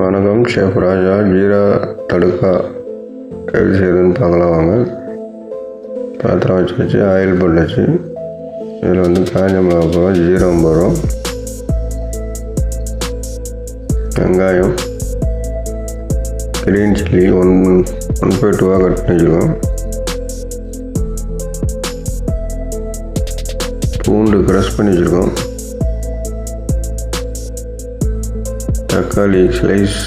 வணக்கம். ஷேஃப் ராஜா ஜீரா தடுக்கா எப்படி செய்யுதுன்னு பார்க்கலாம் வாங்க. பாத்திரம் வச்சு வச்சு ஆயில் போட்டாச்சு. இதில் வந்து காஞ்ச மிளகா போகிறோம் ஜீரம் போகிறோம் வெங்காயம் green chilli one one by டூவாக கட் பண்ணி பூண்டு க்ரஷ் பண்ணி வச்சுருக்கோம். தக்காளி ஸ்லைஸ்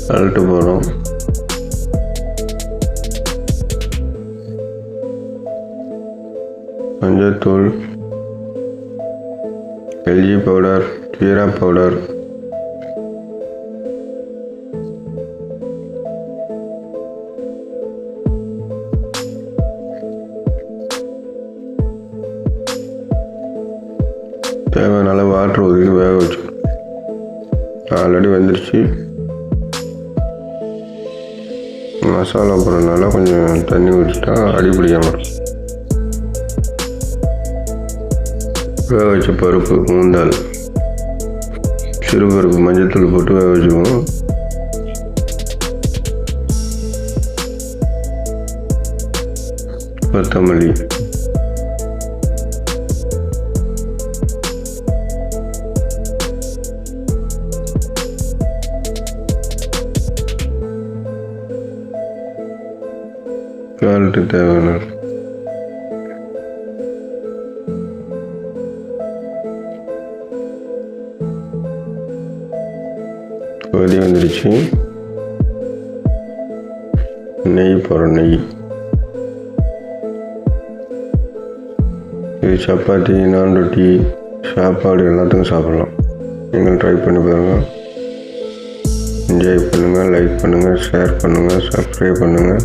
சால்ட்டு போகிறோம் மஞ்சத்தூள் எல்ஜி பவுடர் ஜீரா பவுடர் தேவையான அளவு வாட்டர் ஊற்றி வேக வச்சு. ஆல்ரெடி வந்துருச்சு. மசாலா போடுறதுனால கொஞ்சம் தண்ணி ஊற்றிட்டா அடி வேக வச்ச பருப்பு மூந்தால் சிறு பருப்பு மஞ்சத்தூள் போட்டு வேக வச்சுக்குவோம். கொத்தமல்லி குவாலிட்டி தேவையான அளவு. கொதி வந்துடுச்சு நெய் போகிறோம் நெய். இது சப்பாத்தி நான் ரொட்டி சாப்பாடு எல்லாத்துக்கும் சாப்பிட்லாம். நீங்கள் ட்ரை பண்ணி பாருங்கள் என்ஜாய் பண்ணுங்கள் லைக் பண்ணுங்கள் ஷேர் பண்ணுங்கள் சப்ஸ்கிரைப் பண்ணுங்கள்